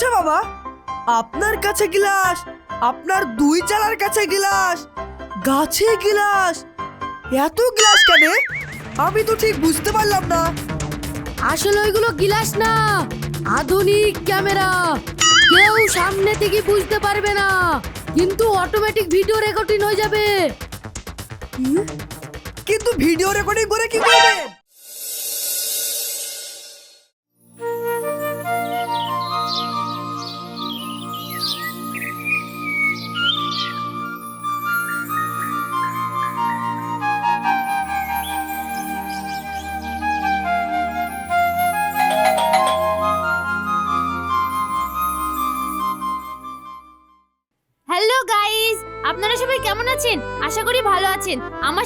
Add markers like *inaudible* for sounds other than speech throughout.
আচ্ছা বাবা। আপনার কাছে গ্লাস আপনার দুই চালার কাছে গিলাস গাছে গিলাস। এত গ্লাস কেন? আমি তো ঠিক বুঝতে পারলাম না। আসলে ওইগুলো গিলাস না আধুনিক ক্যামেরা। কেউ সামনে থেকে বুঝতে পারবে না কিন্তু অটোমেটিক ভিডিও রেকর্ডিং হয়ে যাবে। কিন্তু ভিডিও রেকর্ডিং করে কি করবেন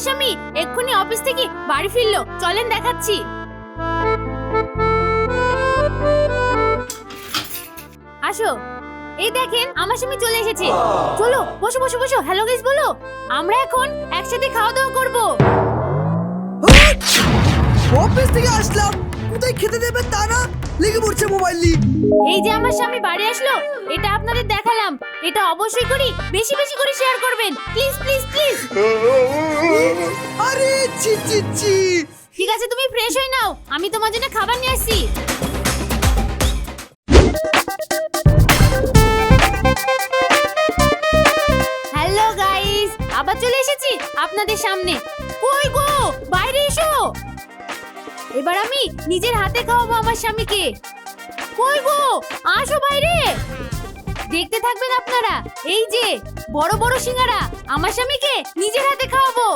স্বামী এক্ষুনি অফিস থেকে বাড়ি ফিরলো। চলেন দেখাচ্ছি। আসো। এই দেখেন, আমার স্বামী চলে এসেছে। চলো, বসো বসো বসো। হ্যালো গাইস বলো। আমরা এখন একসাথে খাওয়া দাওয়া করব অফিস থেকে আসলাম। কোথায় খেতে দেবে তা না? লেগে পড়ছে মোবাইল নিয়ে। এই যে আমার স্বামী বাড়ি আসলো এটা আপনাদের দেখালাম। এটা অবশ্যই করি বেশি বেশি করে শেয়ার করবেন। প্লিজ প্লিজ প্লিজ আরে ছি ছি ছি। ঠিক আছে তুমি ফ্রেশ হয়ে নাও। আমি তোমার জন্য খাবার নিয়ে আসছি। হ্যালো গাইস আবার চলে এসেছি আপনাদের সামনে। কই গো? এবার আমি নিজের হাতে খাওয়াবো আমার স্বামীকে। কই গো? আসো বাইরে। দেখতে থাকবেন আপনারা। এই যে বড় বড় সিঙ্গারা আমার স্বামীকে নিজের হাতে খাওয়াবো।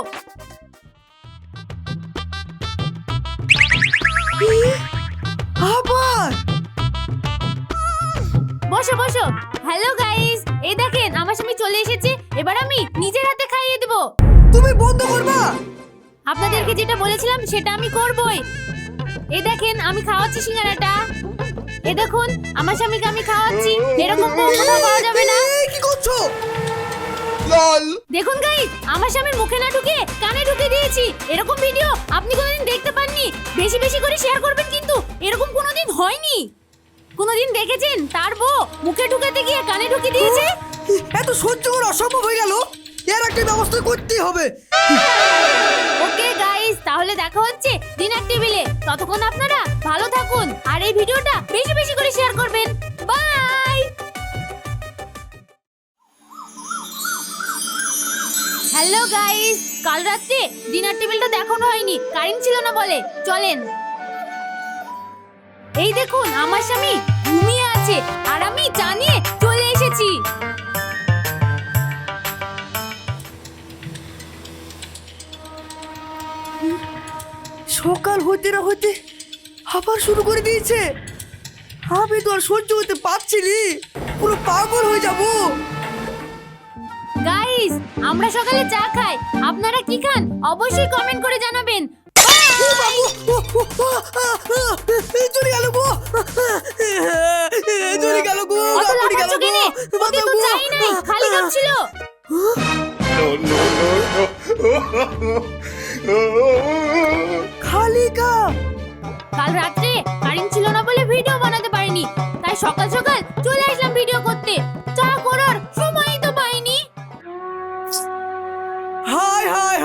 আবার? বসো বসো। হ্যালো গাইস এই দেখেন আমার স্বামী চলে এসেছে। এবার আমি নিজের হাতে খাইয়ে দেব। তুমি বন্ধ করবা? আপনাদেরকে যেটা বলেছিলাম সেটা আমি করবই। এই দেখেন আমি খাওয়াচ্ছি সিঙ্গারাটা। এই দেখুন আমার স্বামীকে আমি খাওয়াচ্ছি। এরকম কোথাও পাওয়া যাবে না। কি করছ? দেখুন গাইস আমার স্বামীর মুখে না ঢুকে কানে ঢুকে দিয়েছি। এরকম ভিডিও আপনি কোনোদিন দেখতে পাননি? বেশি বেশি করে শেয়ার করবেন কিন্তু এরকম কোনোদিন হয়নি। কোনোদিন দেখেছেন? তার বউ মুখে ঢুকাতে গিয়ে কানে ঢুকে দিয়েছে। এত সহ্য করা অসম্ভব হয়ে গেল। এর একটা ব্যবস্থা করতেই হবে। ওকে গাইস তাহলে দেখা হচ্ছে ডিনার টেবিলে ততক্ষণ আপনারা ভালো থাকুন আর এই ভিডিওটা বেশি বেশি করে শেয়ার করবেন। বাই হ্যালো গাইস কাল রাত্রে ডিনার টেবিলটা দেখানো হয়নি। কারেন্ট ছিল না বলে। চলেন। এই দেখুন, আমার স্বামী ঘুমিয়ে আছে আর আমি জানিয়ে চলে এসেছি। সকাল হইতে না হইতে আবার শুরু করে দিয়েছে। আমি তো আর সহ্য হতে পারছি নি। পুরো পাগল হয়ে যাব। গাইস আমরা সকালে চা খাই। আপনারা কি খান? অবশ্যই কমেন্ট করে জানাবেন।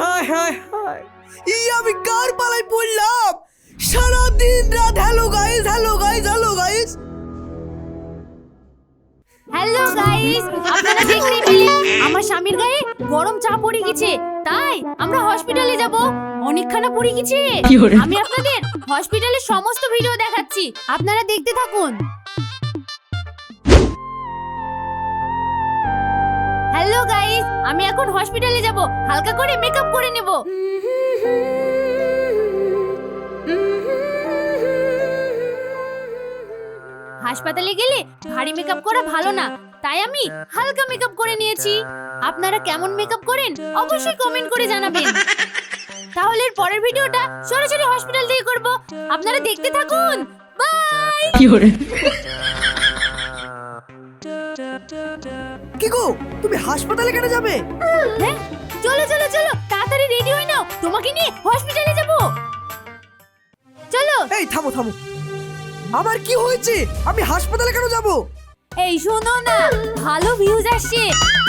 হায় হায় হায়। ই আমি কার পালায় পড়লাম? সারা দিন রাত hello guys hello guys hello guys hello guys আপনারা দেখতে পেলেন আমার স্বামীর গায়ে গরম চা পড়ে গেছে। তাই আমরা হসপিটালে যাব। অনেকখানা পড়ে গেছে। আমি আপনাদের হসপিটালের সমস্ত ভিডিও দেখাচ্ছি। আপনারা দেখতে থাকুন। গাইস, আমি এখন হসপিটালে যাব। হালকা করে মেকআপ করে নেব। হাসপাতালে গেলে ভারী মেকআপ করা ভালো না, তাই আমি হালকা মেকআপ করে নিয়েছি। আপনারা কেমন মেকআপ করেন, অবশ্যই কমেন্ট করে জানাবেন। তাহলে পরের ভিডিওটা সরাসরি হসপিটাল থেকে করব। আপনারা দেখতে থাকুন। বাই কি গো তুমি হাসপাতালে কেন যাবে? হ্যাঁ চলো চলো চলো তাড়াতাড়ি রেডি নাও তোমাকে নিয়ে হসপিটালে যাব। চলো। এই থামো থামো। আমার কি হয়েছে? আমি হাসপাতালে কেন যাব? এই শোনো না ভালো ভিউজ আসছে।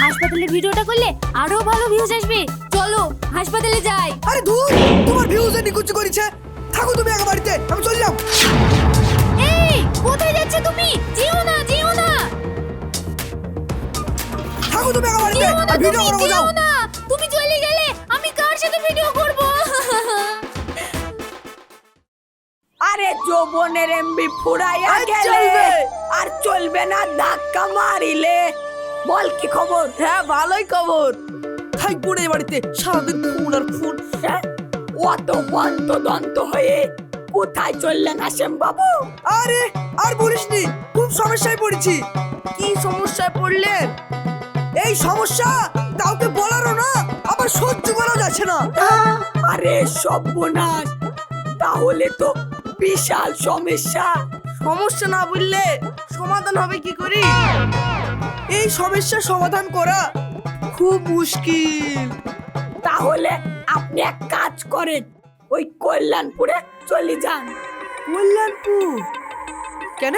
হাসপাতালের ভিডিওটা করলে আরও ভালো ভিউজ আসবে। চলো হাসপাতালে যাই। আরে ধুর তোমার ভিউজে নিকুচি করেছে। থাকো তুমি একা বাড়িতে আমি চললাম এই কোথায় যাচ্ছে তুমি? যেও না যেও না। থাকো তুমি একা বাড়িতে আর ভিডিও করব যাও। না। তুমি চলে গেলে আমি কার সাথে ভিডিও করব? আরে যৌবনের এমবি ফুরাইয়া আর গেলে চলবে। আর চলবে না ধাক্কা মারিলে। বল কি খবর? হ্যাঁ ভালোই খবর। থাকব না বাড়িতে। সারাদিন ফোন আর ফোন হ্যাঁ? অত বন্ত দন্ত হয়ে কোথায় চললেন আসেম বাবু? আরে আর বলিসনি খুব সমস্যায় পড়েছি। কি সমস্যায় পড়লেন? এই সমস্যা কাউকে বলারও না, আবার সহ্য করাও যাচ্ছে না। আরে সর্বনাশ, তাহলে তো বিশাল সমস্যা। সমস্যা না বললে সমাধান হবে কি করি? এই সমস্যার সমাধান করা খুব মুশকিল। তাহলে আপনি এক কাজ করেন, ওই কল্যাণপুরে চলে যান। কল্যাণপুর? কেন?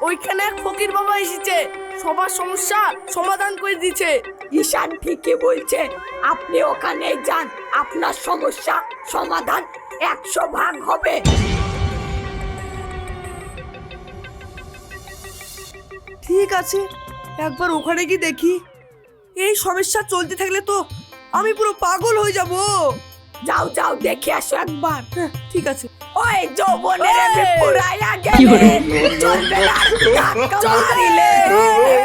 ওইখানে এক ফকির বাবা এসেছে। সবার সমস্যা সমাধান করে দিচ্ছে ঈশান ঠিকই বলছে আপনি ওখানে যান আপনার সমস্যা সমাধান একশো ভাগ হবে। ঠিক আছে একবার ওখানে কি দেখি। এই সমস্যা চলতে থাকলে তো আমি পুরো পাগল হয়ে যাব। যাও যাও দেখে আসো একবার। হ্যাঁ, ঠিক আছে। ওই যৌবনের পুরাইয়া গেলে চলবে না। ধাক্কা মারিলে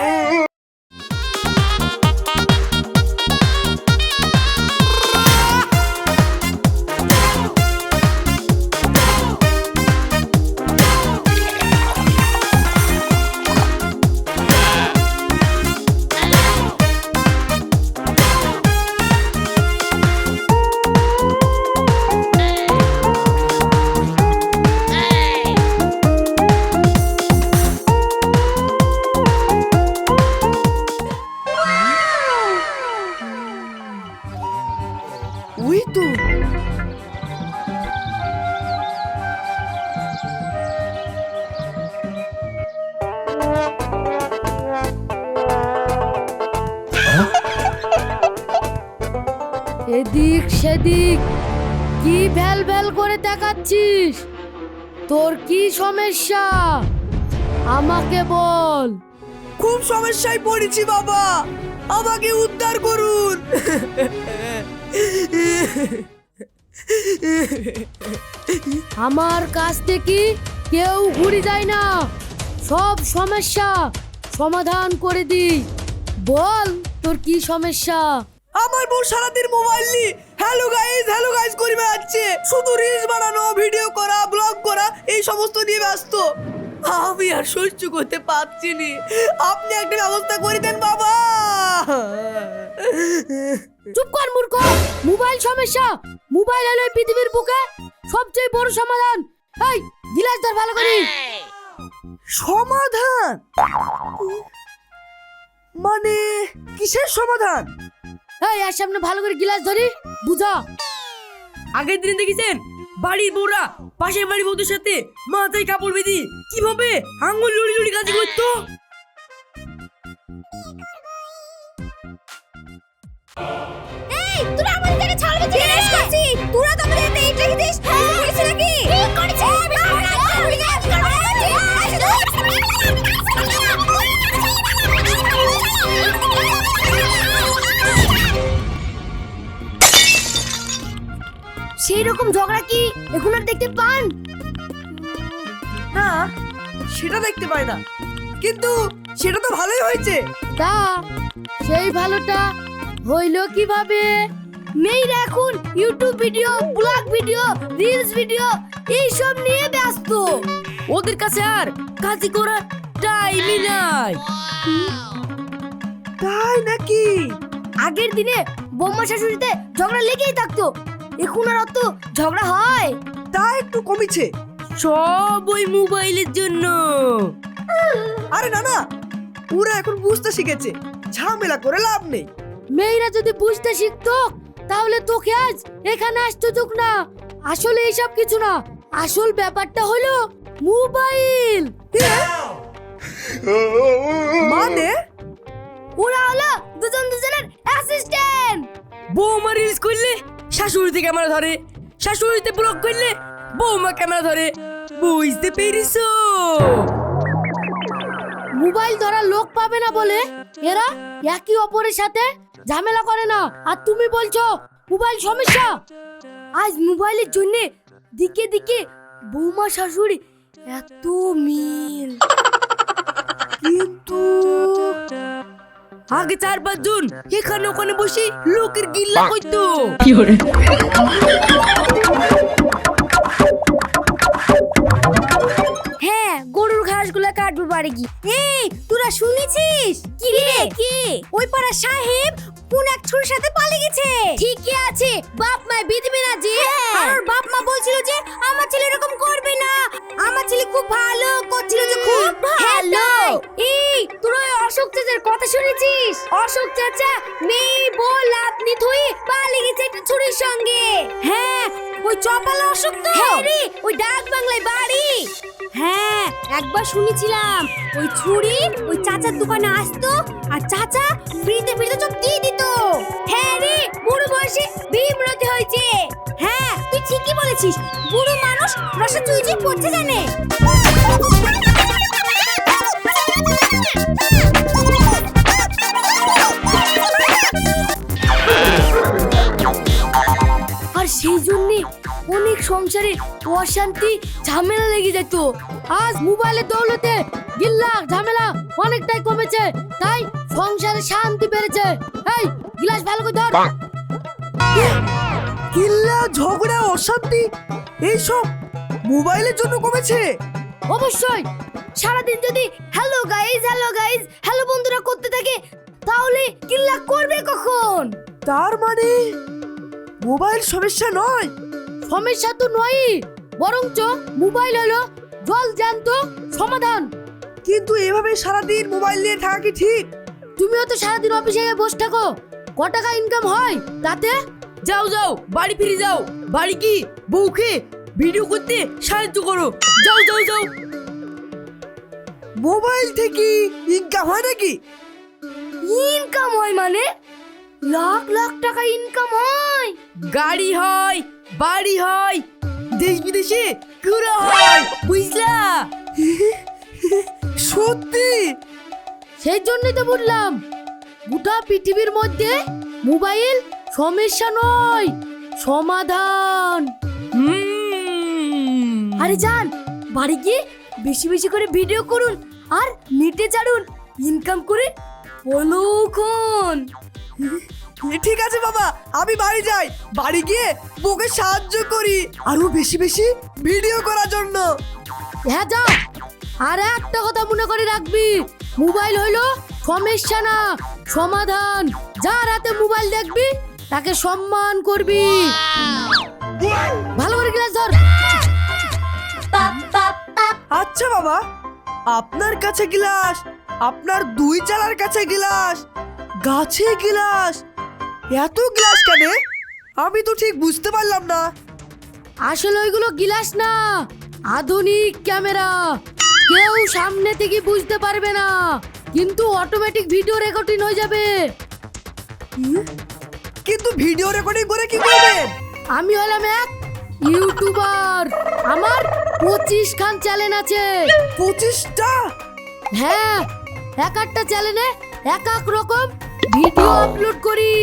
দেখাচ্ছিস তোর কি সমস্যা? আমাকে বল। খুব সমস্যায় পড়েছি বাবা। আমাকে উদ্ধার করুন। আমার কাছ থেকে কেউ ঘুরে যায় না। সব সমস্যা সমাধান করে দিই। বল তোর কি সমস্যা? আমার বউ সারাদিন মোবাইল নিয়ে হ্যালো গাইস হ্যালো গাইস করে বেড়াচ্ছে শুধু রিলস বানানো ভিডিও করা ব্লগ করা এই সমস্ত নিয়ে ব্যস্ত। আমি আর সহ্য করতে পারছি নি। আপনি একটা ব্যবস্থা করে দেন বাবা। চুপ কর মূর্খ। মোবাইল সমস্যা। মোবাইল হলো এই পৃথিবীর বুকে। সবচেয়ে বড় সমাধান। এই গিলাস ধর ভালো করে। সমাধান? মানে কিসের সমাধান? এই আর সামনে ভালো করে গিলাস ধরি বুঝা? আগের দিনে দেখেছেন? বাড়ির বউরা পাশের বাড়ির বউদের সাথে মাথায় কাপড় বেঁধে কীভাবে আঙ্গুল লড়ি লড়ি কাজ করতো? এই তোরা ছাড়বে করছি তো আমাদের এই রেখে দিস করেছে নাকি? ঠিক করেছে। সেই রকম ঝগড়া কি এখন আর দেখতে পান? না সেটা দেখতে পাই না। কিন্তু সেটা তো ভালোই হয়েছে। তা সেই ভালোটা হইল কীভাবে? মেয়েরা এখন YouTube video vlog video reels video এইসব নিয়ে ব্যস্ত। ওদের কাছে আর কাজই করার টাইমই নাই। তাই নাকি? আগের দিনে বোম্মা শাশুড়িতে ঝগড়া লেগেই থাকতো। এখন আর অত ঝগড়া হয়? তা একটু কমেছে। সব ওই মোবাইলের জন্য। আরে না না ওরা এখন বুঝতে শিখেছে। ঝামেলা করে লাভ নেই। মেয়েরা যদি বুঝতে শিখতো তাহলে তোকে আজ এখানে আসতে চোখ না। আসলে এইসব কিছু না আসল ব্যাপারটা হলো মোবাইল? মানে? ওরা হলো দুজন দুজনের অ্যাসিস্ট্যান্ট বৌমা রিলস করলে শাশুড়িতে ক্যামেরা ধরে? শাশুড়িতে ব্লগ করলে বৌমা ক্যামেরা ধরে? বুঝতে পেরেছ? মোবাইল ধরার লোক পাবে না বলে? এরা একই অপরের সাথে ঝামেলা করে না। আর তুমি বলছো, মোবাইল সমস্যা? আজ মোবাইলের জন্য দিকে দিকে বৌমা শাশুড়ি এত মিল কিন্তু আগে চার পাঁচ জন। এখানে ওখানে বসে লোকের গিল্লা করতো। বাড়ি গিয়ে। এই তোরা শুনেছিস? কি রে? কি? ওই পাড়া সাহেব কোন এক ছোড়ের সাথে পালিয়ে গেছে। ঠিকই আছে বাপ মা বিধবে না যে। আর বাপ মা বলছিল যে আমার ছেলে এরকম করবে না। আমার ছেলে খুব ভালো করছিল যে খুব ভালো। এই তোরা অশোক চাচার কথা শুনেছিস? অশোক চাচা মেয়ে বল আপনি থুই পালিয়ে গেছে একটা ছুরির সঙ্গে। হ্যাঁ ওই চপালা অশোক তো। হ্যাঁ ওই ডাক বাংলায় বাড়ি। হ্যাঁ একবার শুনেছিলাম। ওই ছুরি ওই চাচার দোকানে আসতো আর চাচা ফ্রিতে ফ্রিতে সব দিয়ে দিত। হ্যাঁ রে বুড়ো বয়সে বিমরতি হয়েছে। হ্যাঁ তুই ঠিকই বলেছিস। বুড়ো মানুষ রসে চুই চুই পড়তে জানে। *laughs* সংসারে অশান্তি ঝামেলা লেগে যেত। আজ মোবাইলের দৌলতে গিল্লা ঝামেলা অনেকটাই কমেছে তাই সংসারে শান্তি বেড়েছে। এই গিলাস ভালো করে ধর। কিল্লা ঝগড়া অশান্তি এইসব মোবাইলের জন্য কমেছে? অবশ্যই। সারাদিন যদি hello guys hello guys hello বন্ধুরা করতে থাকে তাহলে গিল্লা করবে কখন? তার মানে মোবাইল সমস্যা নয়? সমস্যা তো নয় বরঞ্চ মোবাইল হলো জল জ্যান্ত সমাধান। কিন্তু এভাবে সারাদিন মোবাইল নিয়ে থাকা কি ঠিক? তুমিও তো সারাদিন অফিসে গিয়ে বসে থাকো। ক টাকা ইনকাম হয় তাতে যাও যাও বাড়ি ফিরে যাও। বাড়ি কি বউকে ভিডিও করতে সাহায্য করো। যাও যাও যাও। মোবাইল থেকে ইনকাম হয় নাকি? ইনকাম হয় মানে? লাখ লাখ টাকা ইনকাম হয়। গাড়ি হয় বাড়ি হয় দেশ বিদেশে ঘোরা হয় বুঝলা? *laughs* সত্যি? সেই জন্যই তো বললাম গোটা পৃথিবীর মধ্যে মোবাইল সমস্যা নয় সমাধান। আরে যান বাড়ি গিয়ে বেশি বেশি করে ভিডিও করুন আর নেটে ছাড়ুন ইনকাম করে অলক্ষণ ঠিক আছে বাবা আমি বাড়ি যাই। বাড়ি গিয়ে বউকে সাহায্য করি। আরও বেশি বেশি ভিডিও করার জন্য। হ্যাঁ যা। আর একটা কথা মনে করে রাখবি। মোবাইল হইল সমস্যা না সমাধান। যার হাতে মোবাইল দেখবি তাকে সম্মান করবি। ভালো করে গ্লাস ধর। আচ্ছা বাবা আপনার কাছে গ্লাস আপনার দুই চালার কাছে গ্লাস গাছে গ্লাস এত গ্লাস কেন? আমি তো ঠিক বুঝতে পারলাম না। আসলে ওইগুলো গিলাস না আধুনিক ক্যামেরা। কেউ সামনে থেকে বুঝতে পারবে না কিন্তু অটোমেটিক ভিডিও রেকর্ডিং হয়ে যাবে। কিন্তু ভিডিও রেকর্ডিং করে কি করবেন আমি হলাম এক ইউটিউবার আমার পঁচিশ খান চ্যানেল আছে। পঁচিশটা? হ্যাঁ এক একটা চ্যানেলে এক এক রকম ভিডিও আপলোড করি।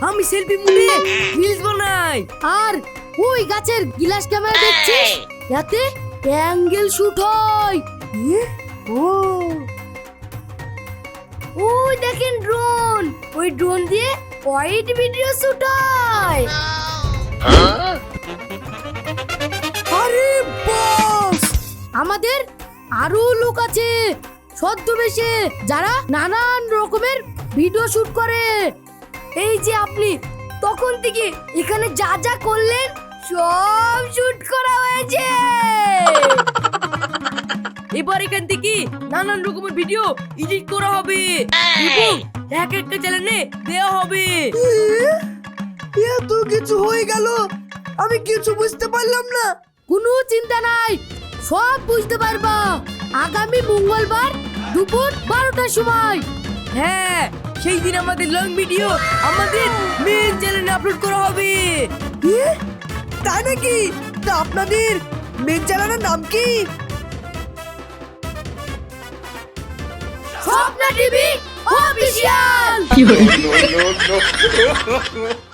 আমি সেলফি মুড়ে রিলস বানাই। আর ওই গাছের গ্লাস ক্যামেরা দেখছিস? এতে অ্যাঙ্গেল শুট হয়। ও। ওই দেখেন ড্রোন ওই ড্রোন দিয়ে হোয়াইট ভিডিও শুট হয়। আরে বস! আমাদের আরও লোক আছে। ছদ্মবেশে যারা নানান রকমের ভিডিও শুট করে। এই যে আপনি তখন থেকে এখানে যা যা করলেন সব শুট করা হয়েছে। এবার এখান থেকে নানান রকমের ভিডিও এডিট করা হবে। এবং এক একটা চ্যানেলে দেওয়া হবে। এত কিছু হয়ে গেল আমি কিছু বুঝতে পারলাম না। কোনো চিন্তা নাই সব বুঝতে পারবা। আগামী মঙ্গলবার দুপুর বারোটার সময়। হ্যাঁ সেই দিন আমাদের লং ভিডিও আমাদের মেন চ্যানেলে আপলোড করা হবে? তাই নাকি তা আপনাদের মেন চ্যানেলের নাম কি Swapna TV official no, no, no, no.